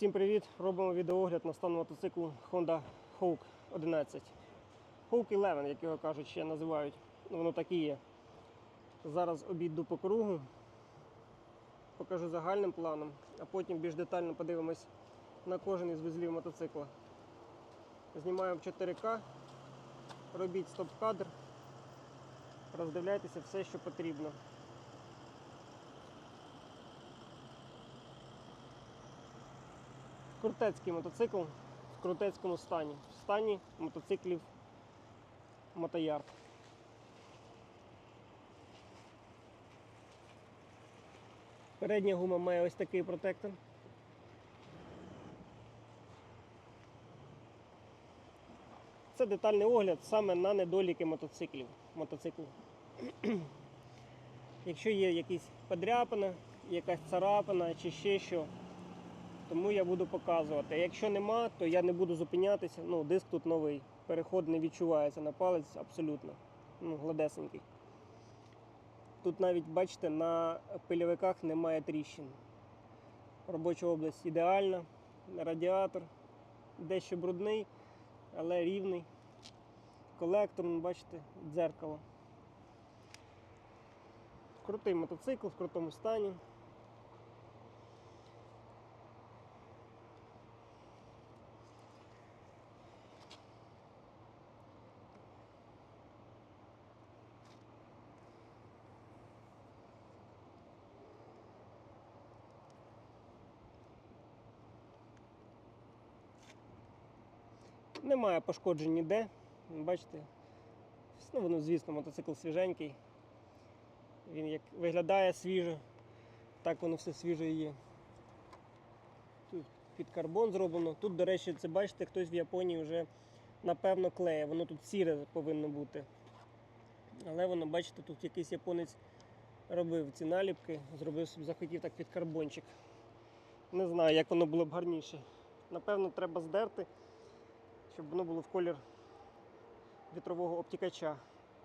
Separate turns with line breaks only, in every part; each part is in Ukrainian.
Всім привіт! Робимо відеоогляд на стан мотоциклу Honda Hawk 11. Hawk 11, як його кажуть, ще називають. Воно так і є. Зараз обійду по кругу, покажу загальним планом, а потім більш детально подивимось на кожен із вузлів мотоцикла. Знімаємо в 4К, робіть стоп-кадр, роздивляйтеся все, що потрібно. Крутецький мотоцикл в крутецькому стані. В стані мотоциклів Мотоярд. Передня гума має ось такий протектор. Це детальний огляд саме на недоліки мотоциклів. мотоциклу. Якщо є якісь подряпина, якась царапина чи ще що, тому я буду показувати. Якщо нема, то я не буду зупинятися. Ну, диск тут новий. Переход не відчувається на палець абсолютно. Ну, гладесенький. Тут навіть, бачите, на пильовиках немає тріщин. Робоча область ідеальна. Радіатор дещо брудний, але рівний. Колектор, ну, бачите, дзеркало. Крутий мотоцикл в крутому стані. Немає пошкоджень ніде. Бачите, ну, воно, звісно, мотоцикл свіженький. Він як виглядає свіжо, так воно все свіже і є. Тут під карбон зроблено. Тут, до речі, це бачите, хтось в Японії вже напевно клеє. Воно тут сіре повинно бути. Але воно, бачите, тут якийсь японець робив ці наліпки, зробив собі, захотів так під карбончик. Не знаю, як воно було б гарніше. Напевно, треба здерти щоб воно було в колір вітрового обтікача.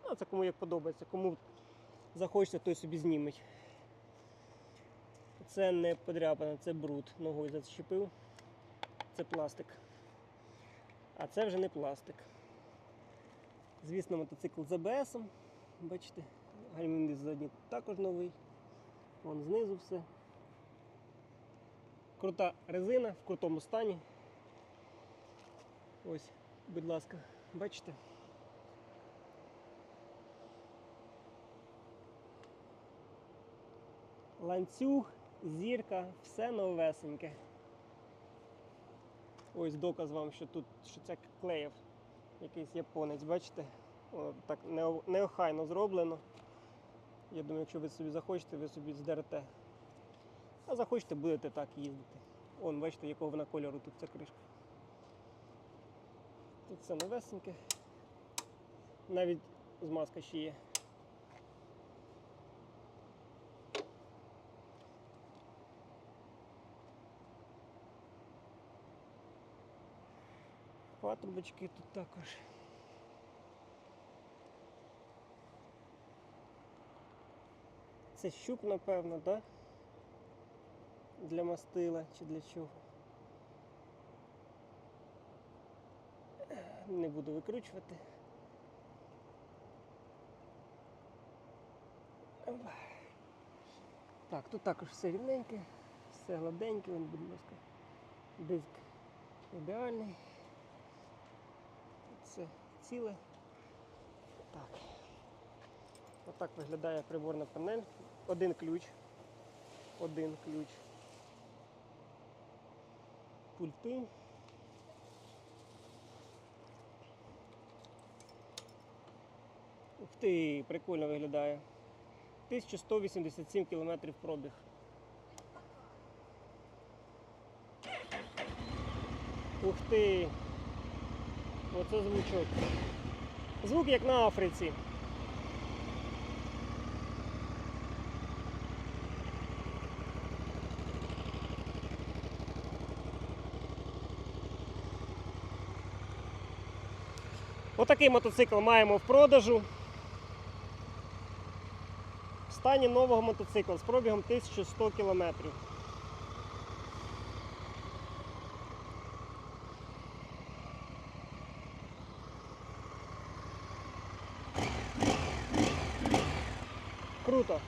Ну, це кому як подобається, кому захочеться, той собі зніметь. Це не подряпана, це бруд. Ногою зачепив. Це пластик. А це вже не пластик. Звісно, мотоцикл з АБС. Бачите, гальмівний задній також новий. Вон знизу все. Крута резина в крутому стані. Ось, будь ласка, бачите? Ланцюг, зірка, все новесеньке. Ось доказ вам, що тут що це клеїв якийсь японець, бачите? О, так неохайно зроблено. Я думаю, якщо ви собі захочете, ви собі здерете. А захочете, будете так їздити. Он, бачите, якого вона кольору тут ця кришка. Тут все новесеньке. Навіть змазка ще є. Патрубочки тут також. Це щуп, напевно, так? Для мастила чи для чого? Не буду викручувати. Так, тут також все рівненьке, все гладеньке, вон, будь ласка. Диск ідеальний. Це ціле. Так. Отак виглядає приборна панель. Один ключ. Один ключ. Пульти. Ти, прикольно виглядає. 1187 км пробіг. Ух ти! Оце звучок. Звук як на Африці. Отакий мотоцикл маємо в продажу. В стані нового мотоцикла з пробігом 1100 км. Круто!